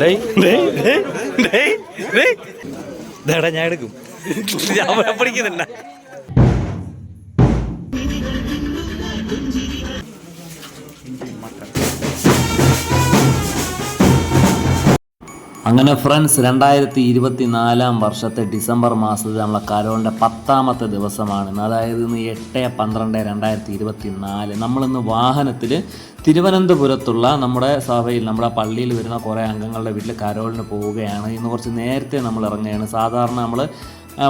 ഡേയ്, ഡേയ്, ഡേയ്, ഡേയ്, ഞാൻ എടുക്കും. ഞാൻ പഠിക്കുന്നുണ്ട അങ്ങനെ ഫ്രണ്ട്സ് രണ്ടായിരത്തി ഇരുപത്തി നാലാം വർഷത്തെ ഡിസംബർ മാസത്തിൽ നമ്മളെ കരോളിന്റെ പത്താമത്തെ ദിവസമാണ്. അതായത് ഇന്ന് എട്ട് പന്ത്രണ്ട് രണ്ടായിരത്തി ഇരുപത്തി നാല് നമ്മളിന്ന് വാഹനത്തിൽ തിരുവനന്തപുരത്തുള്ള നമ്മുടെ സഭയിൽ നമ്മുടെ പള്ളിയിൽ വരുന്ന കുറേ അംഗങ്ങളുടെ വീട്ടിൽ കരോളിന് പോവുകയാണ്. ഇന്ന് കുറച്ച് നേരത്തെ നമ്മൾ ഇറങ്ങുകയാണ്. സാധാരണ നമ്മൾ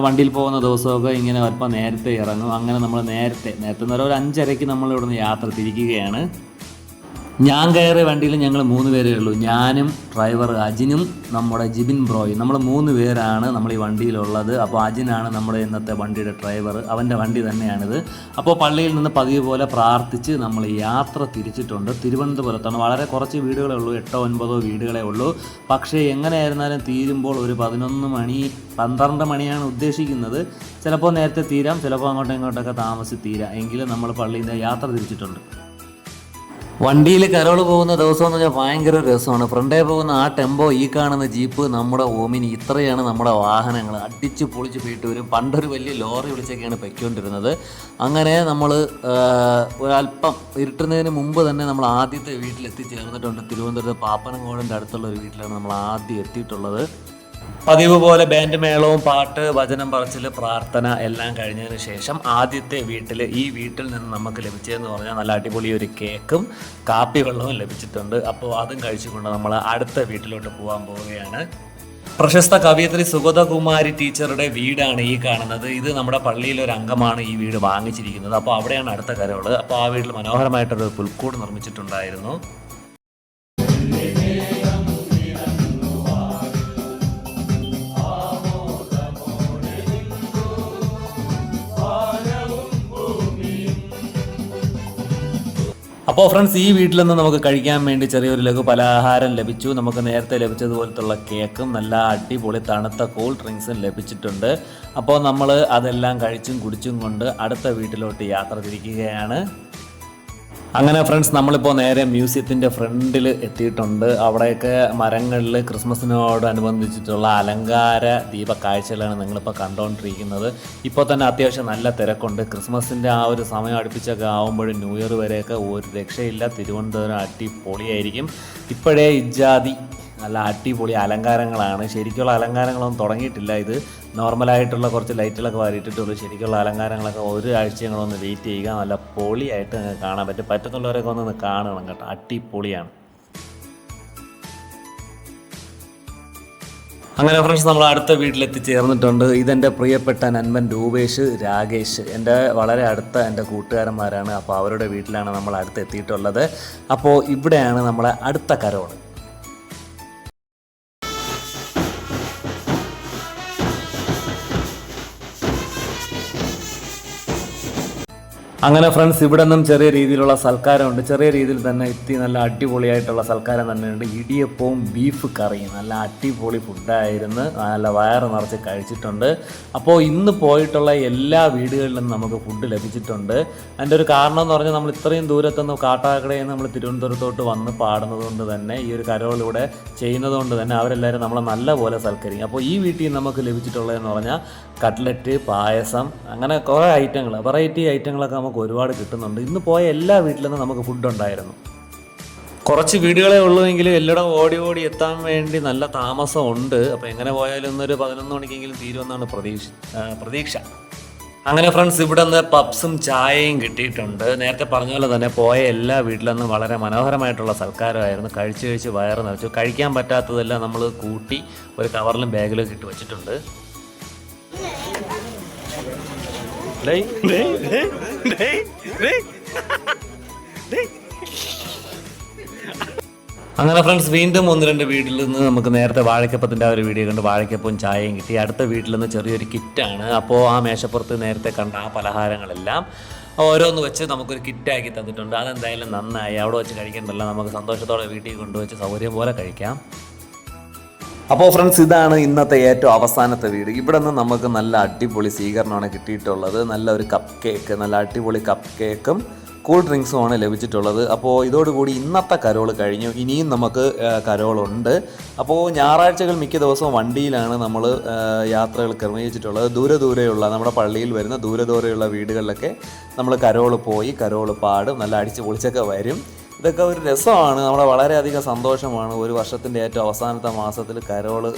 വണ്ടിയിൽ പോകുന്ന ദിവസമൊക്കെ ഇങ്ങനെ അല്പം നേരത്തെ ഇറങ്ങും. അങ്ങനെ നമ്മൾ നേരത്തെ നേരത്തെ എന്ന് പറഞ്ഞാൽ ഒരു അഞ്ചരയ്ക്ക് നമ്മൾ ഇവിടുന്ന് യാത്ര തിരിക്കുകയാണ്. ഞാൻ കയറിയ വണ്ടിയിൽ ഞങ്ങൾ മൂന്ന് പേരേ ഉള്ളൂ. ഞാനും ഡ്രൈവർ അജിനും നമ്മുടെ ജിബിൻ ബ്രോയും. നമ്മൾ മൂന്ന് പേരാണ് നമ്മൾ ഈ വണ്ടിയിലുള്ളത്. അപ്പോൾ അജിനാണ് നമ്മുടെ ഇന്നത്തെ വണ്ടിയുടെ ഡ്രൈവർ അവന്റെ വണ്ടി തന്നെയാണിത്. അപ്പോൾ പള്ളിയിൽ നിന്ന് പതിവ് പോലെ പ്രാർത്ഥിച്ച് നമ്മൾ യാത്ര തിരിച്ചിട്ടുണ്ട്. തിരുവനന്തപുരത്താണ്. വളരെ കുറച്ച് വീടുകളേ ഉള്ളൂ. എട്ടോ ഒൻപതോ വീടുകളേ ഉള്ളൂ. പക്ഷേ എങ്ങനെയായിരുന്നാലും തീരുമ്പോൾ ഒരു പതിനൊന്ന് മണി പന്ത്രണ്ട് മണിയാണ് ഉദ്ദേശിക്കുന്നത്. ചിലപ്പോൾ നേരത്തെ തീരാം ചിലപ്പോൾ അങ്ങോട്ടും ഇങ്ങോട്ടൊക്കെ താമസിച്ച് തീരാം. എങ്കിലും നമ്മൾ പള്ളിയിൽ നിന്ന് യാത്ര തിരിച്ചിട്ടുണ്ട്. വണ്ടിയിൽ കരോൾ പോകുന്ന ദിവസം എന്ന് പറഞ്ഞാൽ ഭയങ്കര രസമാണ്. ഫ്രണ്ടേ പോകുന്ന ആ ടെമ്പോ ഈ കാണുന്ന ജീപ്പ് നമ്മുടെ ഓമിനി ഇത്രയാണ് നമ്മുടെ വാഹനങ്ങൾ. അടിച്ച് പൊളിച്ച് പോയിട്ട് വരും. പണ്ടൊരു വലിയ ലോറി വിളിച്ചൊക്കെയാണ് പൊയ്ക്കൊണ്ടിരുന്നത്. അങ്ങനെ നമ്മൾ ഒരല്പം ഇരുട്ടുന്നതിന് മുമ്പ് തന്നെ നമ്മൾ ആദ്യത്തെ വീട്ടിൽ എത്തിച്ചേർന്നിട്ടുണ്ട് തിരുവനന്തപുരത്ത് പാപ്പനംകോടിന്റെ അടുത്തുള്ള ഒരു വീട്ടിലാണ് നമ്മൾ ആദ്യം എത്തിയിട്ടുള്ളത്. പതിവ് പോലെ ബാൻഡ് മേളവും പാട്ട് വചനം പറച്ചിൽ പ്രാർത്ഥന എല്ലാം കഴിഞ്ഞതിന് ശേഷം ആദ്യത്തെ വീട്ടിൽ ഈ വീട്ടിൽ നിന്ന് നമുക്ക് ലഭിച്ചതെന്ന് പറഞ്ഞാൽ നല്ല അടിപൊളി ഒരു കേക്കും കാപ്പി വെള്ളവും ലഭിച്ചിട്ടുണ്ട്. അപ്പോൾ അതും കഴിച്ചുകൊണ്ട് നമ്മൾ അടുത്ത വീട്ടിലോട്ട് പോകാൻ പോവുകയാണ്. പ്രശസ്ത കവിയത്രി സുഗതകുമാരി ടീച്ചറുടെ വീടാണ് ഈ കാണുന്നത്. ഇത് നമ്മുടെ പള്ളിയിലെ ഒരു അംഗമാണ് ഈ വീട് വാങ്ങിച്ചിരിക്കുന്നത്. അപ്പോൾ അവിടെയാണ് അടുത്ത കരകൾ അപ്പോൾ ആ വീട്ടിൽ മനോഹരമായിട്ടൊരു പുൽക്കൂട് നിർമ്മിച്ചിട്ടുണ്ടായിരുന്നു. അപ്പോൾ ഫ്രണ്ട്സ് ഈ വീട്ടിൽ നിന്ന് നമുക്ക് കഴിക്കാൻ വേണ്ടി ചെറിയൊരു ലഘു പലഹാരം ലഭിച്ചു. നമുക്ക് നേരത്തെ ലഭിച്ചതുപോലത്തുള്ള കേക്കും നല്ല അടിപൊളി തണുത്ത കൂൾ ഡ്രിങ്ക്സും ലഭിച്ചിട്ടുണ്ട്. അപ്പോൾ നമ്മൾ അതെല്ലാം കഴിച്ചും കുടിച്ചും കൊണ്ട് അടുത്ത വീട്ടിലോട്ട് യാത്ര തിരിക്കുകയാണ്. അങ്ങനെ ഫ്രണ്ട്സ് നമ്മളിപ്പോൾ നേരെ മ്യൂസിയത്തിന്റെ ഫ്രണ്ടിൽ എത്തിയിട്ടുണ്ട്. അവിടെയൊക്കെ മരങ്ങളിൽ ക്രിസ്മസിനോടനുബന്ധിച്ചിട്ടുള്ള അലങ്കാര ദീപ കാഴ്ചകളാണ് നിങ്ങളിപ്പോൾ കണ്ടുകൊണ്ടിരിക്കുന്നത് ഇപ്പോൾ തന്നെ അത്യാവശ്യം നല്ല തിരക്കുണ്ട്. ക്രിസ്മസിന്റെ ആ ഒരു സമയം അടുപ്പിച്ചൊക്കെ ആകുമ്പോൾ ന്യൂ ഇയർ വരെയൊക്കെ ഒരു രക്ഷയില്ല. തിരുവനന്തപുരം അടിപൊളിയായിരിക്കും. ഇപ്പോഴേ ഇജാതി നല്ല അടിപൊളി അലങ്കാരങ്ങളാണ്. ശരിക്കുള്ള അലങ്കാരങ്ങളൊന്നും തുടങ്ങിയിട്ടില്ല ഇത്. നോർമലായിട്ടുള്ള കുറച്ച് ലൈറ്റുകളൊക്കെ വാരിയിട്ടിട്ടുള്ളൂ ശരിക്കുള്ള അലങ്കാരങ്ങളൊക്കെ ഒരു ആഴ്ചകളൊന്ന് വെയിറ്റ് ചെയ്യുക. നല്ല പൊളിയായിട്ട് നിങ്ങൾക്ക് കാണാൻ പറ്റും. പറ്റുന്നുള്ളവരൊക്കെ ഒന്ന് കാണണം കേട്ടോ. അടിപൊളിയാണ്. അങ്ങനെ ഫ്രണ്ട്സ് നമ്മൾ അടുത്ത വീട്ടിലെത്തിച്ചേർന്നിട്ടുണ്ട്. ഇതെന്റെ പ്രിയപ്പെട്ട നന്മൻ രൂപേഷ് രാകേഷ്. എന്റെ വളരെ അടുത്ത എന്റെ കൂട്ടുകാരന്മാരാണ്. അപ്പോൾ അവരുടെ വീട്ടിലാണ് നമ്മൾ അടുത്ത് എത്തിയിട്ടുള്ളത് അപ്പോൾ ഇവിടെയാണ് നമ്മളെ അടുത്ത കരോൾ അങ്ങനെ ഫ്രണ്ട്സ് ഇവിടെ നിന്നും ചെറിയ രീതിയിലുള്ള സൽക്കാരമുണ്ട്. ചെറിയ രീതിയിൽ തന്നെ എത്തി നല്ല അടിപൊളിയായിട്ടുള്ള സൽക്കാരം തന്നെയുണ്ട്. ഇടിയപ്പവും ബീഫ് കറിയും. നല്ല അടിപൊളി ഫുഡായിരുന്നു നല്ല വയറ് നിറച്ച് കഴിച്ചിട്ടുണ്ട്. അപ്പോൾ ഇന്ന് പോയിട്ടുള്ള എല്ലാ വീടുകളിലും നമുക്ക് ഫുഡ് ലഭിച്ചിട്ടുണ്ട്. അതിന്റെ ഒരു കാരണം എന്ന് പറഞ്ഞാൽ നമ്മൾ ഇത്രയും ദൂരത്തുനിന്ന് കാട്ടാക്കടയിൽ നിന്ന് നമ്മൾ തിരുവനന്തപുരത്തോട്ട് വന്ന് പാടുന്നത് കൊണ്ട് തന്നെ ഈ ഒരു ചെയ്യുന്നതുകൊണ്ട് ചെയ്യുന്നത് കൊണ്ട് തന്നെ അവരെല്ലാവരും നമ്മളെ നല്ല പോലെ സൽക്കരിക്കും. അപ്പോൾ ഈ വീട്ടിൽ നമുക്ക് ലഭിച്ചിട്ടുള്ളതെന്ന് പറഞ്ഞാൽ കട്ട്ലറ്റ് പായസം അങ്ങനെ കുറേ ഐറ്റങ്ങൾ വെറൈറ്റി ഐറ്റങ്ങളൊക്കെ ഒരുപാട് കിട്ടുന്നുണ്ട്. ഇന്ന് പോയ എല്ലാ വീട്ടിൽ നിന്നും നമുക്ക് ഫുഡ് ഉണ്ടായിരുന്നു. കുറച്ച് വീടുകളെ ഉള്ളൂ എങ്കിലും എല്ലായിടം ഓടി ഓടി എത്താൻ വേണ്ടി നല്ല താമസം ഉണ്ട് അപ്പോൾ എങ്ങനെ പോയാലും ഇന്നൊരു പതിനൊന്ന് മണിക്കെങ്കിലും തീരുമെന്നാണ് പ്രതീക്ഷ പ്രതീക്ഷ. അങ്ങനെ ഫ്രണ്ട്സ് ഇവിടെ നിന്ന് പപ്സും ചായയും കിട്ടിയിട്ടുണ്ട്. നേരത്തെ പറഞ്ഞ പോലെ തന്നെ പോയ എല്ലാ വീട്ടിൽ നിന്നും വളരെ മനോഹരമായിട്ടുള്ള സൽക്കാരമായിരുന്നു. കഴിച്ച് കഴിച്ച് വയറ് നിറച്ചു. കഴിക്കാൻ പറ്റാത്തതെല്ലാം നമ്മൾ കൂട്ടി ഒരു കവറിലും ബാഗിലും ഇട്ട് വെച്ചിട്ടുണ്ട്. ഡേയ്, nee, nee, nee, nee, nee. അങ്ങനെ ഫ്രണ്ട്സ് വീണ്ടും ഒന്ന് രണ്ട് വീട്ടിൽ നിന്ന് നമുക്ക് നേരത്തെ വാഴക്കപ്പത്തിന്റെ ആ ഒരു വീഡിയോ കണ്ട് വാഴക്കപ്പവും ചായയും കിട്ടി. അടുത്ത വീട്ടിൽ നിന്ന് ചെറിയൊരു കിറ്റാണ്. അപ്പോൾ ആ മേശപ്പുറത്ത് നേരത്തെ കണ്ട ആ പലഹാരങ്ങളെല്ലാം ഓരോന്ന് വെച്ച് നമുക്കൊരു കിറ്റാക്കി തന്നിട്ടുണ്ട്. അതെന്തായാലും നന്നായി. അവിടെ വെച്ച് കഴിക്കേണ്ടല്ല നമുക്ക് സന്തോഷത്തോടെ വീട്ടിൽ കൊണ്ടുവച്ച് സൗകര്യം പോലെ കഴിക്കാം. അപ്പോൾ ഫ്രണ്ട്സ് ഇതാണ് ഇന്നത്തെ ഏറ്റവും അവസാനത്തെ വീട്. ഇവിടെ നിന്ന് നമുക്ക് നല്ല അടിപൊളി സ്വീകരണമാണ് കിട്ടിയിട്ടുള്ളത്. നല്ല ഒരു കപ്പ് കേക്ക് നല്ല അടിപൊളി കപ്പ് കേക്കും കൂൾ ഡ്രിങ്ക്സുമാണ് ലഭിച്ചിട്ടുള്ളത്. അപ്പോൾ ഇതോടുകൂടി ഇന്നത്തെ കരോൾ കഴിഞ്ഞു. ഇനിയും നമുക്ക് കരോളുണ്ട്. അപ്പോൾ ഞായറാഴ്ചകൾ മിക്ക ദിവസവും വണ്ടിയിലാണ് നമ്മൾ യാത്രകൾ ക്രമീകരിച്ചിട്ടുള്ളത് ദൂരെ ദൂരെയുള്ള നമ്മുടെ പള്ളിയിൽ വരുന്ന ദൂരെ ദൂരെയുള്ള വീടുകളിലൊക്കെ നമ്മൾ കരോൾ പോയി കരോൾ പാടും. നല്ല അടിച്ച് പൊളിച്ചൊക്കെ വരും. ഇതൊക്കെ ഒരു രസമാണ് നമ്മളെ വളരെയധികം സന്തോഷമാണ് ഒരു വർഷത്തിൻ്റെ ഏറ്റവും അവസാനത്തെ മാസത്തിൽ കരോള്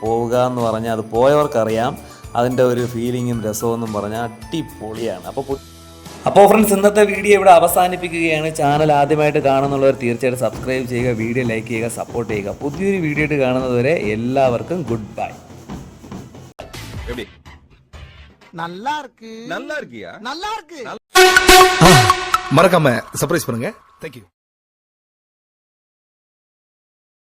പോവുക എന്ന് പറഞ്ഞാൽ അത് പോയവർക്കറിയാം അതിൻ്റെ ഒരു ഫീലിങ്ങും രസവും എന്നും പറഞ്ഞാൽ അടിപൊളിയാണ് അപ്പോൾ പു- അപ്പോൾ ഫ്രണ്ട്സ് ഇന്നത്തെ വീഡിയോ ഇവിടെ അവസാനിപ്പിക്കുകയാണ് ചാനൽ ആദ്യമായിട്ട് കാണുന്നുള്ളവർ തീർച്ചയായിട്ടും സബ്സ്ക്രൈബ് ചെയ്യുക വീഡിയോ ലൈക്ക് ചെയ്യുക സപ്പോർട്ട് ചെയ്യുക പുതിയൊരു വീഡിയോ ആയിട്ട് കാണുന്നതുവരെ എല്ലാവർക്കും ഗുഡ് ബൈ எப்படி நல்லா இருக்கு நல்லா இருக்கியா நல்லா இருக்கு மறக்காம சர்ப்ரைஸ் பண்ணுங்க தேங்க்யூ